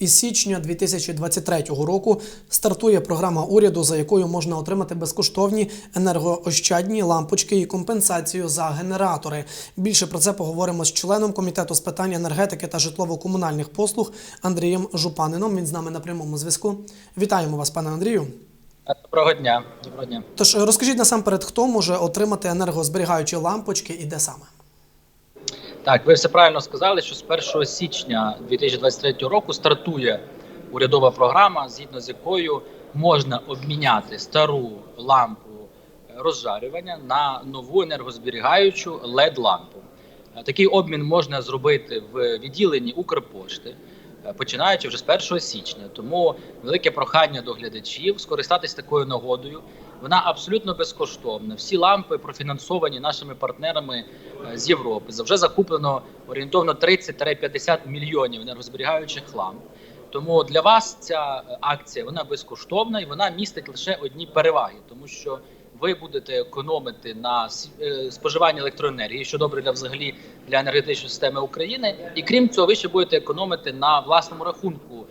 Із січня 2023 року стартує програма уряду, за якою можна отримати безкоштовні енергоощадні лампочки і компенсацію за генератори. Більше про це поговоримо з членом комітету з питань енергетики та житлово-комунальних послуг Андрієм Жупанином. Він з нами на прямому зв'язку. Вітаємо вас, пане Андрію. Доброго дня. Доброго дня. Тож розкажіть насамперед, хто може отримати енергозберігаючі лампочки і де саме? Так, ви все правильно сказали, що з 1 січня 2023 року стартує урядова програма, згідно з якою можна обміняти стару лампу розжарювання на нову енергозберігаючу led лампу. Такий обмін можна зробити в відділенні Укрпошти. е, Починаючи вже з 1 січня, тому велике прохання до глядачів скористатись такою нагодою. Вона абсолютно безкоштовна. Всі лампи профінансовані нашими партнерами е, з Європи. Вже закуплено орієнтовно 30-50 мільйонів енергозберігаючих ламп. Тому для вас ця е, акція вона безкоштовна і вона містить лише одні переваги, тому що ви будете економити на е, споживанні електроенергії, що добре для взагалі для енергетичної системи України. І крім цього, ви ще будете економити на власному рахунку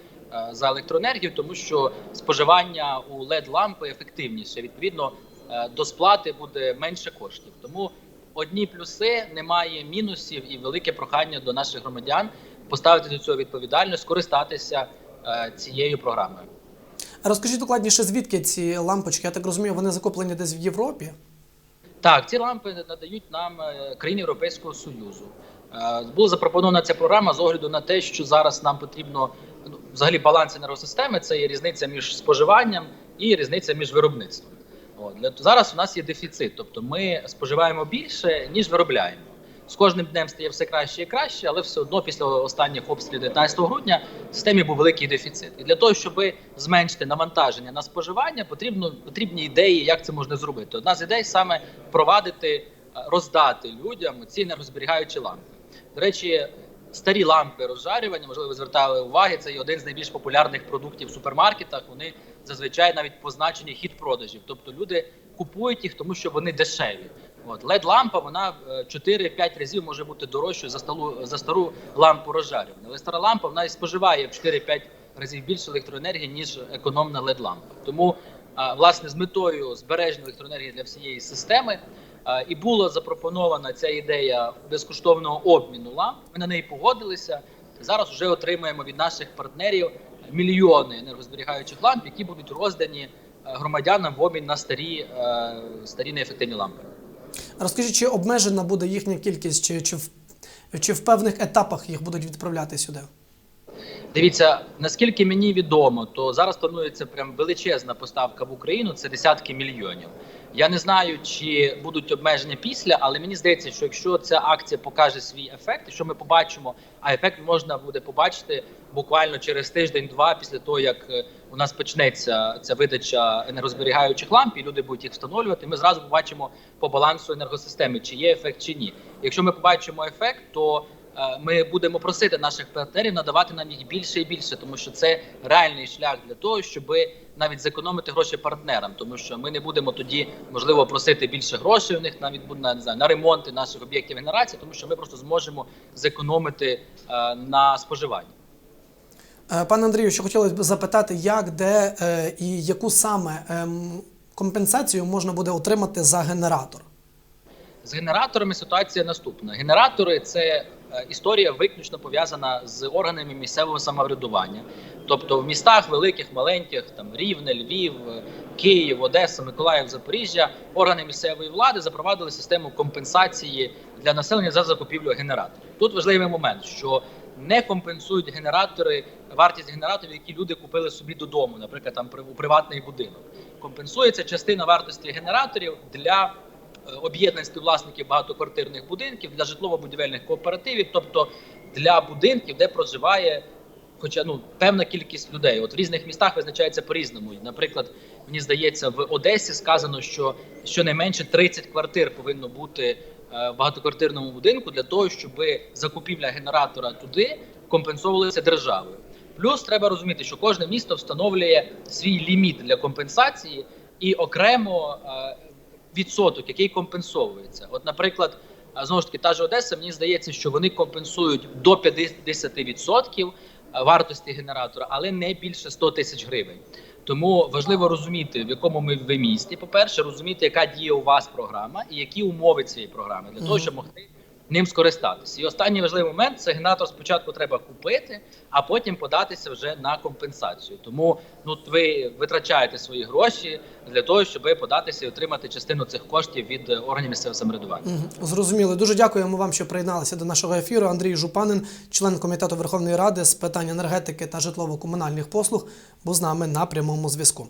за електроенергію, тому що споживання у led лампи ефективніше. Відповідно, е, до сплати буде менше коштів. Тому одні плюси, немає мінусів, і велике прохання до наших громадян поставити до цього відповідальність, скористатися е, цією програмою. Розкажіть докладніше, звідки ці лампочки? Я так розумію, вони закуплені десь в Європі. Так, ці лампи надають нам е, країни Європейського Союзу. Е, Була запропонована ця програма з огляду на те, що зараз нам потрібно взагалі баланс енергосистеми це є різниця між споживанням і різниця між виробництвом. От. Зараз у нас є дефіцит, тобто ми споживаємо більше, ніж виробляємо. З кожним днем стає все краще і краще, але все одно після останніх обстрілів 19 грудня в системі був великий дефіцит. І для того, щоб зменшити навантаження на споживання, потрібно потрібні ідеї, як це можна зробити. Одна з ідей саме впровадити, е, роздати людям ці енергозберігаючі лампи. До речі, старі лампи розжарювання, можливо, ви звертали уваги. Це є один з найбільш популярних продуктів в супермаркетах. Вони зазвичай навіть позначені хід продажів. Тобто люди купують їх, тому що вони дешеві. От led лампа вона е, 4-5 разів може бути дорожчою за стару, за стару лампу розжарювання. Але стара лампа вона і споживає в 4-5 разів більше електроенергії ніж економна led лампа. Тому власне з метою збереження електроенергії для всієї системи і була запропонована ця ідея безкоштовного обміну ламп. Ми на неї погодилися. Зараз вже отримуємо від наших партнерів мільйони енергозберігаючих ламп, які будуть роздані е, громадянам в обмін на старі, е, старі неефективні лампи. Розкажіть, чи обмежена буде їхня кількість, чи, чи, в, чи в певних етапах їх будуть відправляти сюди? Дивіться, наскільки мені відомо, то зараз планується прям величезна поставка в Україну. Це десятки мільйонів. Я не знаю, чи будуть обмеження після, але мені здається, що якщо ця акція покаже свій ефект, що ми побачимо, а ефект можна буде побачити буквально через тиждень-два після того, як е, у нас почнеться ця видача енергозберігаючих ламп, і люди будуть їх встановлювати. Ми зразу побачимо по балансу енергосистеми, чи є ефект чи ні. Якщо ми побачимо ефект, то ми будемо просити наших партнерів надавати нам їх більше і більше, тому що це реальний шлях для того, щоб навіть зекономити гроші партнерам, тому що ми не будемо тоді можливо просити більше грошей у них навіть на не знаю, на ремонти наших об'єктів генерації, тому що ми просто зможемо зекономити е, на споживанні. Е, Пане Андрію, ще хотілося б запитати, як, де е, і яку саме ем, компенсацію можна буде отримати за генератор? З генераторами ситуація наступна: генератори це е, історія виключно пов'язана з органами місцевого самоврядування. Тобто в містах великих, маленьких, там Рівне, Львів, е, Київ, Одеса, Миколаїв, Запоріжжя, органи місцевої влади запровадили систему компенсації для населення за закупівлю генераторів. Тут важливий момент, що не компенсують генератори вартість генераторів, які люди купили собі додому, наприклад, там у приватний будинок. Компенсується частина вартості генераторів для е, об'єднань співвласників багатоквартирних будинків для житлово-будівельних кооперативів, тобто для будинків, де проживає хоча ну певна кількість людей. От в різних містах визначається по-різному. Наприклад, мені здається, в Одесі сказано, що щонайменше 30 квартир повинно бути е, в багатоквартирному будинку для того, щоб закупівля генератора туди компенсовувалася державою. Плюс треба розуміти, що кожне місто встановлює свій ліміт для компенсації і окремо е, відсоток, який компенсовується. От, наприклад, знову ж таки, та ж Одеса, мені здається, що вони компенсують до 50% е, вартості генератора, але не більше 100 тисяч гривень. Тому важливо розуміти, в якому ми ви місті. По-перше, розуміти, яка діє у вас програма і які умови цієї програми для того, щоб могти ним скористатися. І останній важливий момент це генератор спочатку треба купити, а потім податися вже на компенсацію. Тому ну ви витрачаєте свої гроші для того, щоб податися і отримати частину цих коштів від е, органів місцевого самоврядування. Мгм. Зрозуміло. Дуже дякуємо вам, що приєдналися до нашого ефіру. Андрій Жупанин, член комітету Верховної Ради з питань енергетики та житлово-комунальних послуг, був з нами на прямому зв'язку.